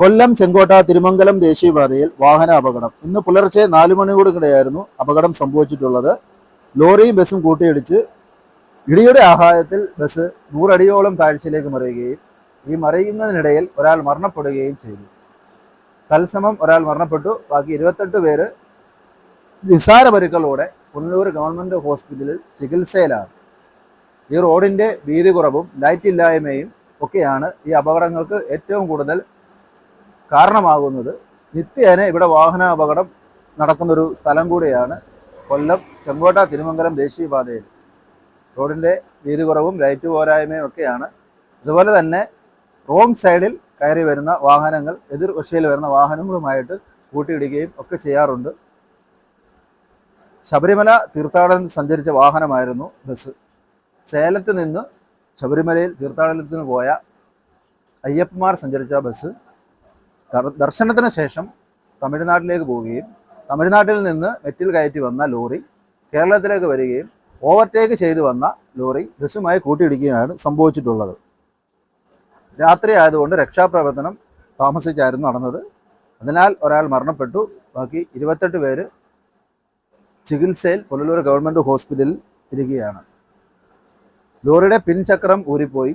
കൊല്ലം ചെങ്കോട്ട തിരുമംഗലം ദേശീയപാതയിൽ വാഹന അപകടം. ഇന്ന് പുലർച്ചെ നാലു മണിയോടുകിടെയായിരുന്നു അപകടം സംഭവിച്ചിട്ടുള്ളത്. ലോറിയും ബസ്സും കൂട്ടിയിടിച്ച് ഇടിയുടെ ആഹായത്തിൽ ബസ് നൂറടിയോളം താഴ്ചയിലേക്ക് മറിയുകയും ഈ മറിയുന്നതിനിടയിൽ ഒരാൾ മരണപ്പെടുകയും ചെയ്തു. തത്സമം ഒരാൾ മരണപ്പെട്ടു. ബാക്കി ഇരുപത്തെട്ട് പേര് നിസാര പരുക്കളോടെ പുനലൂർ ഗവൺമെന്റ് ഹോസ്പിറ്റലിൽ ചികിത്സയിലാണ്. ഈ റോഡിന്റെ വീതി കുറവും ലൈറ്റ് ഇല്ലായ്മയും ഒക്കെയാണ് ഈ അപകടങ്ങൾക്ക് ഏറ്റവും കൂടുതൽ കാരണമാകുന്നത് നിത്യേന ഇവിടെ വാഹന അപകടം നടക്കുന്നൊരു സ്ഥലം കൂടിയാണ് കൊല്ലം ചെങ്കോട്ട തിരുമംഗലം ദേശീയപാതയിൽ. റോഡിന്റെ വീതി കുറവും ലൈറ്റ് പോരായ്മയും ഒക്കെയാണ്. അതുപോലെ തന്നെ റോങ് സൈഡിൽ കയറി വരുന്ന വാഹനങ്ങൾ എതിർ വശയിൽ വരുന്ന വാഹനങ്ങളുമായിട്ട് കൂട്ടിയിടുകയും ഒക്കെ ചെയ്യാറുണ്ട്. ശബരിമല തീർത്ഥാടനത്തിൽ സഞ്ചരിച്ച വാഹനമായിരുന്നു ബസ്. സേലത്ത് നിന്ന് ശബരിമലയിൽ തീർത്ഥാടനത്തിന് പോയ അയ്യപ്പന്മാർ സഞ്ചരിച്ച ബസ്. ദർശനത്തിന് ശേഷം തമിഴ്നാട്ടിലേക്ക് പോവുകയും തമിഴ്നാട്ടിൽ നിന്ന് മെറ്റിൽ കയറ്റി വന്ന ലോറി കേരളത്തിലേക്ക് വരികയും ഓവർടേക്ക് ചെയ്തു വന്ന ലോറി ബസ്സുമായി കൂട്ടിയിടിക്കുകയാണ് സംഭവിച്ചിട്ടുള്ളത്. രാത്രി ആയതുകൊണ്ട് രക്ഷാപ്രവർത്തനം താമസിച്ചായിരുന്നു നടന്നത്. അതിനാൽ ഒരാൾ മരണപ്പെട്ടു. ബാക്കി ഇരുപത്തെട്ട് പേര് ചികിത്സയിൽ പുനലൂർ ഗവൺമെന്റ് ഹോസ്പിറ്റലിൽ ഇരിക്കുകയാണ്. ലോറിയുടെ പിൻചക്രം ഊരിപ്പോയി.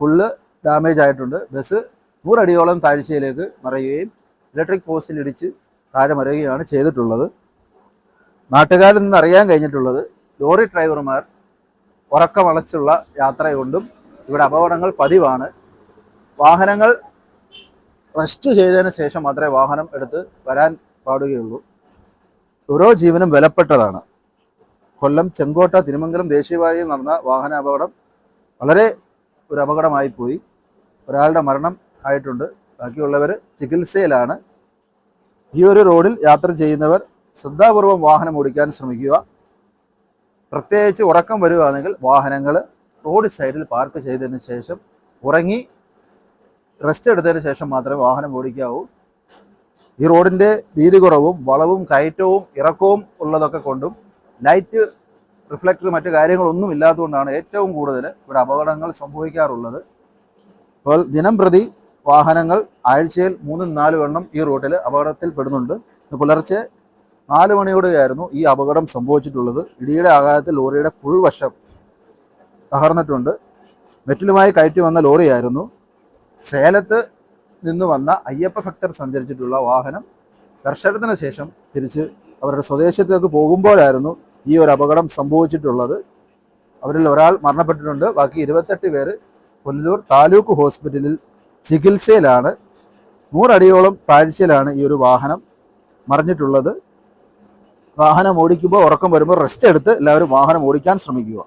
ഫുള്ള് ഡാമേജ് ആയിട്ടുണ്ട്. ബസ് നൂറടിയോളം താഴ്ചയിലേക്ക് മറയുകയും ഇലക്ട്രിക് പോസ്റ്റിൽ ഇടിച്ച് താഴെ മറയുകയാണ് ചെയ്തിട്ടുള്ളത്. നാട്ടുകാരിൽ നിന്ന് അറിയാൻ കഴിഞ്ഞിട്ടുള്ളത് ലോറി ഡ്രൈവർമാർ ഉറക്കമളച്ചുള്ള യാത്ര കൊണ്ടും ഇവിടെ അപകടങ്ങൾ പതിവാണ്. വാഹനങ്ങൾ റെസ്റ്റ് ചെയ്തതിന് ശേഷം മാത്രമേ വാഹനം എടുത്ത് വരാൻ പാടുകയുള്ളൂ. ഓരോ ജീവനും വിലപ്പെട്ടതാണ് കൊല്ലം ചെങ്കോട്ട തിരുമംഗലം ദേശീയപാതയിൽ നടന്ന വാഹന അപകടം വളരെ ഒരു അപകടമായി പോയി. ഒരാളുടെ മരണം ആയിട്ടുണ്ട്. ബാക്കിയുള്ളവർ ചികിത്സയിലാണ്. ഈ ഒരു റോഡിൽ യാത്ര ചെയ്യുന്നവർ ശ്രദ്ധാപൂർവം വാഹനം ഓടിക്കാൻ ശ്രമിക്കുക. പ്രത്യേകിച്ച് ഉറക്കം വരികയാണെങ്കിൽ വാഹനങ്ങൾ റോഡ് സൈഡിൽ പാർക്ക് ചെയ്തതിന് ശേഷം ഉറങ്ങി റെസ്റ്റ് എടുത്തതിന് ശേഷം മാത്രമേ വാഹനം ഓടിക്കാവൂ. ഈ റോഡിന്റെ വീതി കുറവും വളവും കയറ്റവും ഇറക്കവും ഉള്ളതൊക്കെ കൊണ്ടും ലൈറ്റ് റിഫ്ലക്ടർ മറ്റു കാര്യങ്ങളൊന്നും ഇല്ലാത്തതുകൊണ്ടാണ് ഏറ്റവും കൂടുതൽ ഇവിടെ അപകടങ്ങൾ സംഭവിക്കാറുള്ളത്. അപ്പോൾ ദിനം പ്രതി വാഹനങ്ങൾ ആഴ്ചയിൽ മൂന്നും നാലും എണ്ണം ഈ റൂട്ടിൽ അപകടത്തിൽ പെടുന്നുണ്ട്. ഇന്ന് പുലർച്ചെ നാല് മണിയോടെയായിരുന്നു ഈ അപകടം സംഭവിച്ചിട്ടുള്ളത്. ഇടിയുടെ ആഘാതത്തിൽ ലോറിയുടെ ഫുൾ വശം തകർന്നിട്ടുണ്ട്. മെറ്റിലുമായി കയറ്റി വന്ന ലോറിയായിരുന്നു. സേലത്ത് നിന്ന് വന്ന അയ്യപ്പ ഭക്തർ സഞ്ചരിച്ചിട്ടുള്ള വാഹനം ദർശനത്തിന് ശേഷം തിരിച്ച് അവരുടെ സ്വദേശത്തേക്ക് പോകുമ്പോഴായിരുന്നു ഈ ഒരു അപകടം സംഭവിച്ചിട്ടുള്ളത്. അവരിൽ ഒരാൾ മരണപ്പെട്ടിട്ടുണ്ട്. ബാക്കി ഇരുപത്തെട്ട് പേര് കൊല്ലൂർ താലൂക്ക് ഹോസ്പിറ്റലിൽ ചികിത്സയിലാണ് നൂറടിയോളം താഴ്ചയിലാണ് ഈ ഒരു വാഹനം മറിഞ്ഞിട്ടുള്ളത്. വാഹനം ഓടിക്കുമ്പോൾ ഉറക്കം വരുമ്പോൾ റെസ്റ്റ് എടുത്ത് എല്ലാവരും വാഹനം ഓടിക്കാൻ ശ്രമിക്കുക.